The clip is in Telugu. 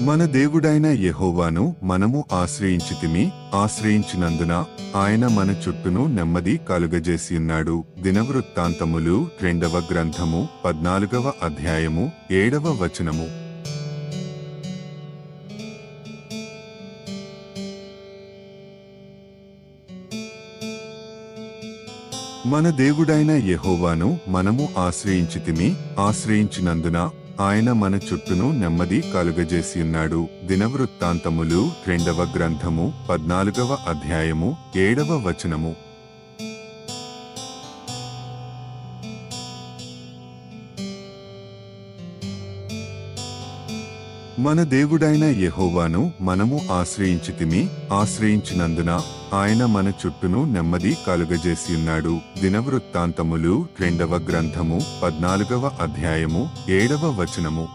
మన దేవుడైన యహోవాను మనము ఆశ్రయించితిమి ఆశ్రయించినందున ఆయన మన చుట్టూను నెమ్మది కలుగజేసియున్నాడు దినవృత్తాంతములు రెండవ గ్రంథము పద్నాలుగవ అధ్యాయము ఏడవ వచనము. మన దేవుడైన యహోవాను మనము ఆశ్రయించితిమి ఆశ్రయించినందున ఆయన మన చుట్టూను నెమ్మది కలుగజేసియున్నాడు. దినవృత్తాంతములు రెండవ గ్రంథము పద్నాలుగవ అధ్యాయము ఏడవ వచనము. మన దేవుడైన యహోవాను మనము ఆశ్రయించితిమి ఆశ్రయించినందున ఆయన మన చుట్టూను నెమ్మది కలుగజేసియున్నాడు. దినవృత్తాంతములు రెండవ గ్రంథము పద్నాలుగవ అధ్యాయము ఏడవ వచనము.